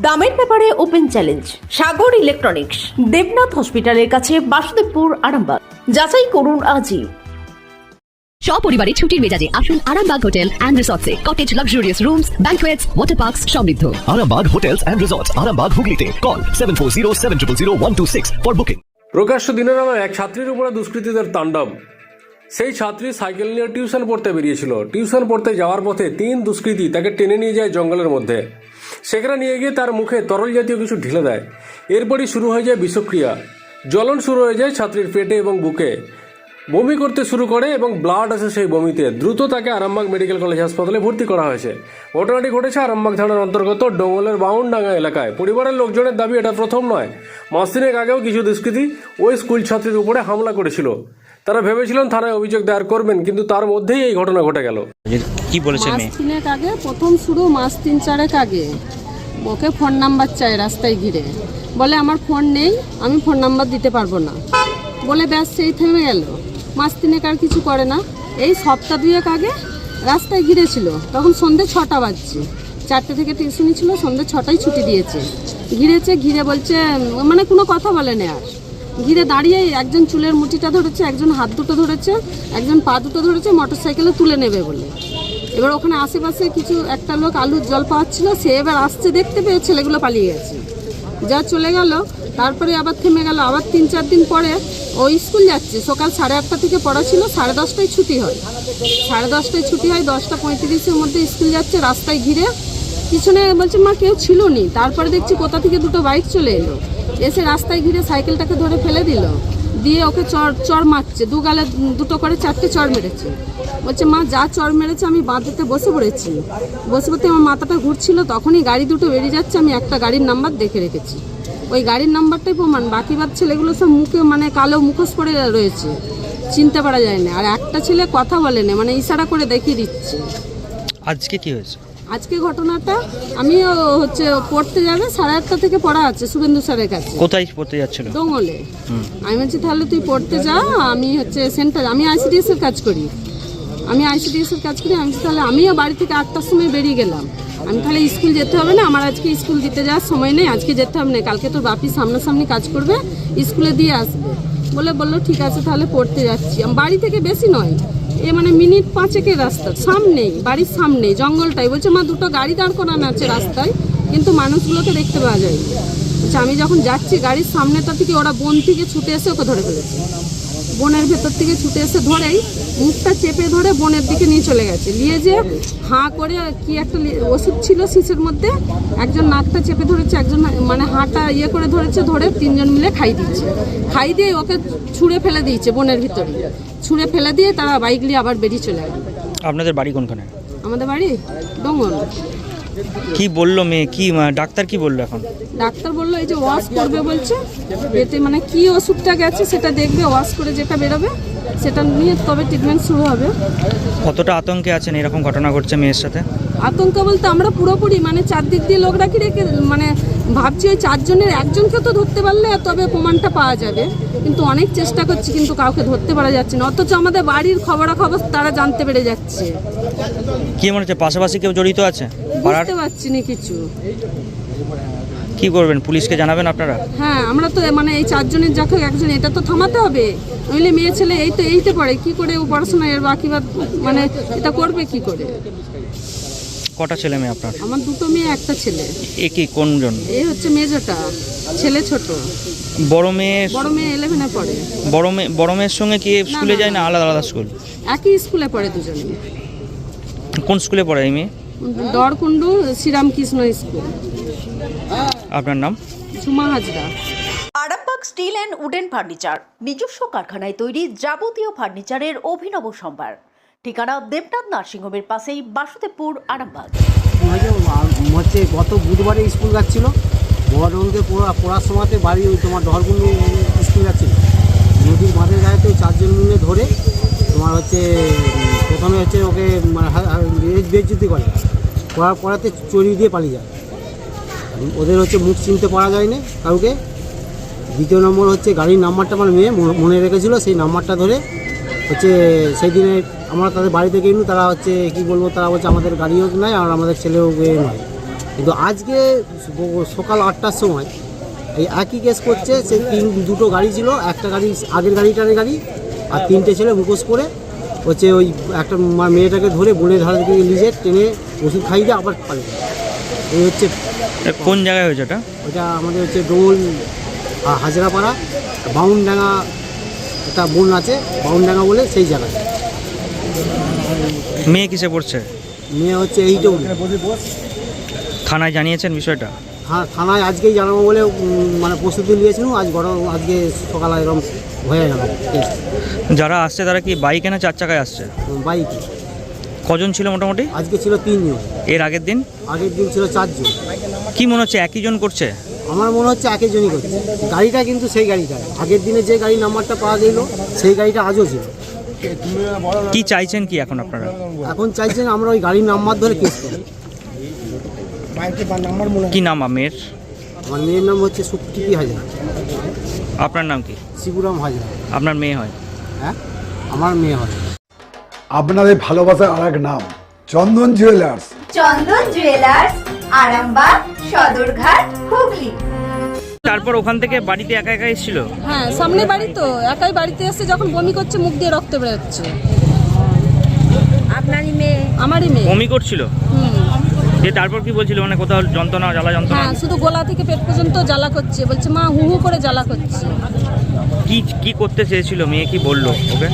দামের ব্যাপারে open challenge Sagar electronics Debnath হসপিটালের কাছে বাসুদেবপুর আরামবাগ। যাচাই করুন আজই। সপরিবারে ছুটির মেজাজে আসুন Arambagh hotel and রিসর্টসে। Cottage luxurious rooms banquets water parks সমৃদ্ধ। Arambag Hotels and Resorts, Arambag Hooghly Call 740 for booking. প্রকাশ্য দিনের আলোয় এক ছাত্রীর উপরে দুষ্কৃতীদের তাণ্ডব। সেই ছাত্রী সাইকেল নিয়ে টিউশন পড়তে বেরিয়েছিল। টিউশন পড়তে যাওয়ার পথে তিন দুষ্কৃতী তাকে টেনে নিয়ে যায় জঙ্গলের মধ্যে। সেখানে নিয়ে গিয়ে তার মুখে তরল জাতীয় কিছু ঢেলে দেয়। এরপরই শুরু হয়ে যায় বিষক্রিয়া। জ্বলন শুরু হয়ে যায় ছাত্রীর পেটে এবং বুকে। বমি করতে শুরু করে এবং ব্লাড আসে সেই বমিতে। দ্রুত তাকে আরামবাগ মেডিকেল কলেজ হাসপাতালে ভর্তি করা হয়েছে। ঘটনাটি ঘটেছে আরামবাগ থানার অন্তর্গত ডোঙ্গলের বাউনডাঙ্গা এলাকায়। পরিবারের লোকজনের দাবি, এটা প্রথম নয়। মাস তিনেক আগেও কিছু দুষ্কৃতী ওই স্কুল ছাত্রীর উপরে হামলা করেছিল। তারা ভেবেছিলেন থানায় অভিযোগ দায়ের করবেন কিন্তু তার মধ্যেই এই ঘটনা ঘটে গেল। কি বলেছে মাস তিনেক আগে প্রথম শুরু মাস তিন চারেক আগে। ওকে ফোন নাম্বার চাই রাস্তায় ঘিরে। বলে আমার ফোন নেই আমি ফোন নাম্বার দিতে পারব না। বলে ব্যাস সেই থেমে গেল। মাস তিনেক আর কিছু করে না। এই সপ্তাহ দুয়েক আগে রাস্তায় ঘিরেছিল। তখন সন্ধে ছটা বাজছে। চারটে থেকে টিউশনি ছিল সন্ধে ছটায় ছুটি দিয়েছে। ঘিরেছে ঘিরে বলছে মানে কোনো কথা বলেনি আর। ঘিরে দাঁড়িয়ে একজন চুলের মুঠিটা ধরেছে, একজন হাত দুটো ধরেছে, একজন পা দুটো ধরেছে মোটর সাইকেলে তুলে নেবে বলে। এবার ওখানে আশেপাশে কিছু একটা লোক আলুর জল পাওয়াচ্ছিল সে এবার আসছে দেখতে পেয়ে ছেলেগুলো পালিয়ে গেছে। যা চলে গেল, তারপরে আবার থেমে গেল। আবার তিন চার দিন পরে ও স্কুল যাচ্ছে। সকাল সাড়ে আটটা থেকে পড়া ছিল, সাড়ে দশটায় ছুটি হয়। সাড়ে দশটায় ছুটি হয়, দশটা পঁয়ত্রিশের মধ্যে স্কুল যাচ্ছে রাস্তায় ঘিরে। পিছনে বলছে, মা, কেউ ছিল নি তারপরে দেখছি কোথা থেকে দুটো বাইক চলে এলো। এসে রাস্তায় ঘিরে সাইকেলটাকে ধরে ফেলে দিল। দিয়ে ওকে চর চর মারছে। দু গালে দুটো করে চারটে চর মেরেছে। বলছে, মা, যা চর মেরেছে আমি বাঁধতে বসে পড়েছি। বসে পড়তে আমার মাথাটা ঘুরছিল। তখনই গাড়ি দুটো বেরিয়ে যাচ্ছে। আমি একটা গাড়ির নাম্বার দেখে রেখেছি। ওই গাড়ির নাম্বারটাই প্রমাণ। বাকি বাদ ছেলেগুলো সব মুখে মানে কালো মুখোশ পড়ে রয়েছে। চিনতে পারা যায় না। আর একটা ছেলে কথা বলে না। মানে ইশারা করে দেখিয়ে দিচ্ছে। আজকে কি হয়েছে? আজকে ঘটনাটা আমি হচ্ছে পড়তে যাবে সাড়ে আটটা থেকে পড়া আছে শুভেন্দু স্যারের কাছে। কোথায় পড়তে যাচ্ছিল? ডোঙলে আমি বলছি তাহলে তুই পড়তে যা আমি হচ্ছে সেন্টার আমি আইসিডিএস এর কাজ করি। আমি আইসিডিএস এর কাজ করি আমি তাহলে আমিও বাড়ি থেকে আটটার সময় বেরিয়ে গেলাম। আমি তাহলে স্কুল যেতে হবে না আমার আজকে স্কুল দিতে যাওয়ার সময় নেই আজকে যেতে হবে না কালকে তোর বাপি সামনাসামনি কাজ করবে স্কুলে দিয়ে আসবে। বলে বলল ঠিক আছে তাহলে পড়তে যাচ্ছি। বাড়ি থেকে বেশি নয় এ মানে মিনিট পাঁচেকের রাস্তা। সামনেই, বাড়ির সামনেই, জঙ্গলটাই। বলছে, মা, দুটো গাড়ি দাঁড় করানো আছে রাস্তায়, কিন্তু মানুষগুলোকে দেখতে পাওয়া যায়নি। বলছে আমি যখন যাচ্ছি গাড়ির সামনেটা থেকে ওরা বন থেকে ছুটে এসে ওকে ধরে ফেলেছে। বনের ভেতর থেকে ছুটে এসে ধরেই মুখটা চেপে ধরে বনের দিকে নিয়ে চলে গেছে। নিয়ে যে হাঁ করে কি একটা ওষুধ ছিল শীষের মধ্যে একজন নাকটা চেপে ধরেছে একজন মানে হাঁটা ইয়ে করে ধরেছে ধরে তিনজন মিলে খাই দিচ্ছে। খাই দিয়ে ওকে ছুঁড়ে ফেলে দিয়েছে বনের ভিতরে। ছুঁড়ে ফেলে দিয়ে তারা বাইক নিয়ে আবার বেরিয়ে চলে গেল। আপনাদের বাড়ি কোনখানে? আমাদের বাড়ি ডোঙ্গল কি বলল মেয়ে? কি ডাক্তার কি বলল এখন? ডাক্তার বলল এই যে ওয়াশ করবে বলছে এতে মানে কি ওষুধটা গেছে সেটা দেখবে ওয়াশ করে যেটা বেরোবে সেটা নিয়ে তবে ট্রিটমেন্ট শুরু হবে। কতটা আতঙ্কে আছেন? এরকম ঘটনা ঘটছে মেয়ের সাথে? আতঙ্ক বলতে আমরা পুরোপুরি মানে চারদিক দিয়ে লোক রাখি রেখে মানে ভাবছি ওই চারজনের একজনকে তো ধরতে পারলে তবে প্রমাণটা পাওয়া যাবে। কিন্তু অনেক চেষ্টা করছি কিন্তু কাউকে ধরতে পারা যাচ্ছে না। অথচ আমাদের বাড়ির খবরাখবর তারা জানতে পেরে যাচ্ছে। কি মনে হচ্ছে? পাশাপাশি কেউ জড়িত আছে? পাড়ার? বুঝতে পারছি না কিছু। কি করবেন? পুলিশকে জানাবেন আপনারা? হ্যাঁ আমরা তো মানে এই চারজনের যাকে একজন এটা তো থামাতে হবে। নইলে মেয়ে ছেলে এই তো এইতে পড়ে কি করে ও পড়াশোনা এর বাকি বাদ মানে এটা করবে কি করে? কটা ছেলে মেয়ে আপনার? আমার দুটো মেয়ে একটা ছেলে। এ কি কোনজন? এই হচ্ছে মেজোটা ছেলে ছোট। বড় মেয়ে বড় মেয়ে ইলেভেনে পড়ে। বড় মেয়ে বড় মেয়ের সঙ্গে কি স্কুলে যায় না। আলাদা আলাদা স্কুল? একই স্কুলে পড়ে দুজনে। কোন স্কুলে পড়ে এই মেয়ে? দরকুন্ডু শ্রীরামকৃষ্ণ স্কুল। আপনার নাম? Jhuma Hazra. Arambagh steel and wooden furniture নিজস্ব কারখানায় তৈরি যাবতীয় ফার্নিচারের অভিনব সম্ভার। ঠিকানা দেবনাথ নার্সিংহোমের পাশেই বাসুদেবপুর আরামবাগ। হচ্ছে গত বুধবারে স্কুল যাচ্ছিল। পড়া পড়ার সময়তে বাড়ি ওই তোমার ডহরগুলো স্কুল যাচ্ছিল। নদীর বাঁধের গায়েতে চারজন মিলে ধরে তোমার হচ্ছে প্রথমে হচ্ছে ওকে মানে বেজ্জুতি করে। করার পরাতে চড়িয়ে দিয়ে পালিয়ে যায়। ওদের হচ্ছে মুখ চিনতে পারা যায়নি কাউকে। দ্বিতীয় নম্বর হচ্ছে গাড়ির নাম্বারটা আমার মেয়ে মনে- রেখেছিল, সেই নাম্বারটা ধরে হচ্ছে সেই দিনে আমরা তাদের বাড়িতে গেলাম তারা হচ্ছে কি বলব, তারা বলছে আমাদের গাড়িও নাই আর আমাদের ছেলেও নয় কিন্তু আজকে সকাল আটটার সময় এই একই কেস করছে সে তিন, দুটো গাড়ি ছিল, একটা গাড়ি আগের গাড়িটার গাড়ি আর তিনটে ছেলে মুখোশ করে হচ্ছে ওই একটা মেয়েটাকে ধরে বনের ধারে থেকে নিজে টেনে ওষুধ খাইয়ে দিয়ে আবার পালিয়ে যায়। এই হচ্ছে কোন জায়গায় হয়েছে ওটা ওটা আমাদের হচ্ছে ডোল হাজরাপাড়া বাউনডাঙ্গা একটা বন আছে বাউনডাঙ্গা বলে সেই জায়গায়। মেয়ে কিসে পড়ছে? মেয়ে হচ্ছে এই তো থানায় জানিয়েছেন বিষয়টা? হ্যাঁ থানায় আজকেই জানাব বলে মানে প্রস্তুতি নিয়েছিলাম আজ গরম আজকে সকালে এরকম হয়ে গেল যারা আসছে তারা কি বাইকে না চার চাকায় আসছে? বাইকে কজন ছিল মোটামুটি? আজকে ছিল তিনজন। এর আগের দিন? আগের দিন ছিল চারজন। কি মনে হচ্ছে একই জন করছে? আমার মনে হচ্ছে একই জনই করছে। গাড়িটা কিন্তু সেই গাড়িটা আগের দিনে যে গাড়ি নাম্বারটা পাওয়া গেল সেই গাড়িটা আজও ছিল। কি চাইছেন কি এখন আপনারা? এখন চাইছেন আমরা ওই গাড়ির নাম্বার ধরে কেস করি। কি নাম মেয়ের আমার মেয়ের নাম হচ্ছে সুপ্রীতি হাজরা। আপনার নাম কি? শিবুরাম হাজরা। আপনার মেয়ে হয়? হ্যাঁ আমার মেয়ে হয়। আপনাদের ভালোবাসার আর এক নাম চন্দন জুয়েলার্স চন্দন জুয়েলার্স আরামবাগ সদরঘাট হুগলি। তারপর ওখান থেকে বাড়িতে একা একা এসেছিল? হ্যাঁ সামনে বাড়ি তো একাই বাড়িতে এসে যখন বমি করছে মুখ দিয়ে রক্ত বেরোচ্ছে। আপনারই মেয়ে? আমারই মেয়ে। বমি করছিল? হুম। যে তারপর কি বলছিল? মানে কোথাও যন্ত্রণা জ্বালা যন্ত্রণা? হ্যাঁ শুধু গলা থেকে পেট পর্যন্ত জ্বালা করছে। বলছে মা হু হু করে জ্বালা করছে। কি কি করতে চেয়েছিল? মেয়ে কি বলল ওকে?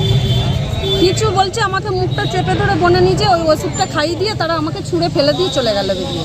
কিছু বলছে আমাকে মুখটা চেপে ধরে বনে নিজে ওই ওষুধটা খাইয়ে দিয়ে তারা আমাকে ছুঁড়ে ফেলে দিয়ে চলে গেল বেরিয়ে।